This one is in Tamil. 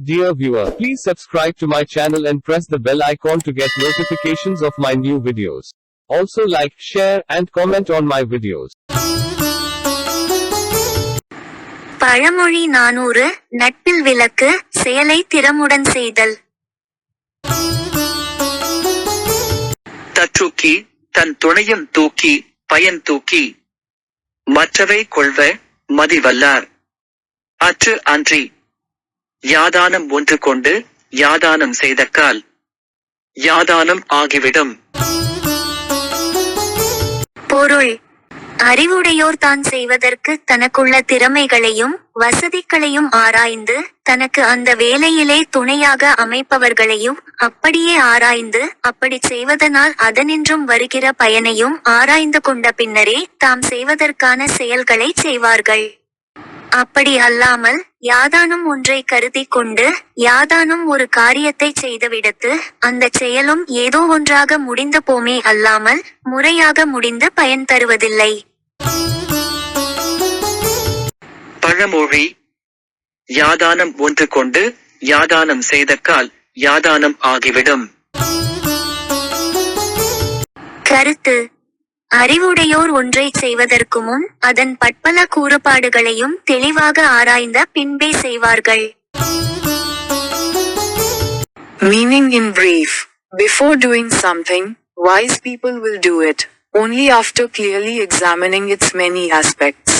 Dear viewer, please subscribe to my channel and press the bell icon to get notifications of my new videos. Also like, share, and comment on my videos. பழமொழி நானூறு நட்பில் விளக்கு செயலை திறமுடன் செய்தல் தற்றுக்கி தன் துணையும் தூக்கி பயன் தூக்கி மற்றவை கொள்வ மதிவல்லார் அற்று அன்றி யாதானம் ஒன்று கொண்டு யாதானம் செய்தக்கால் யாதானம் ஆகிவிடும். பொருள். அறிவுடையோர் தான் செய்வதற்கு தனக்குள்ள திறமைகளையும் வசதிகளையும் ஆராய்ந்து தனக்கு அந்த வேலையிலே துணையாக அமைப்பவர்களையும் அப்படியே ஆராய்ந்து அப்படி செய்வதனால் அதனின்றும் வருகிற பயனையும் ஆராய்ந்து கொண்ட பின்னரே தாம் செய்வதற்கான செயல்களை செய்வார்கள். அப்படி அல்லாமல் யாதானும் ஒன்றை கருதி கொண்டு யாதானும் ஒரு காரியத்தை செய்துவிடுத்து அந்த செயலும் ஏதோ ஒன்றாக முடிந்து போமே அல்லாமல் முறையாக முடிந்து பயன் தருவதில்லை. பழமொழி யாதானம் ஒன்று கொண்டு யாதானம் செய்தக்கால் யாதானம் ஆகிவிடும். கருத்து அறிவுடையோர் ஒன்றை செய்வதற்கு முன் அதன் பற்பல கூறுபாடுகளையும் தெளிவாக ஆராய்ந்த பின்பே செய்வார்கள் Meaning in brief, before doing something, wise people will do it, only after clearly examining its many aspects.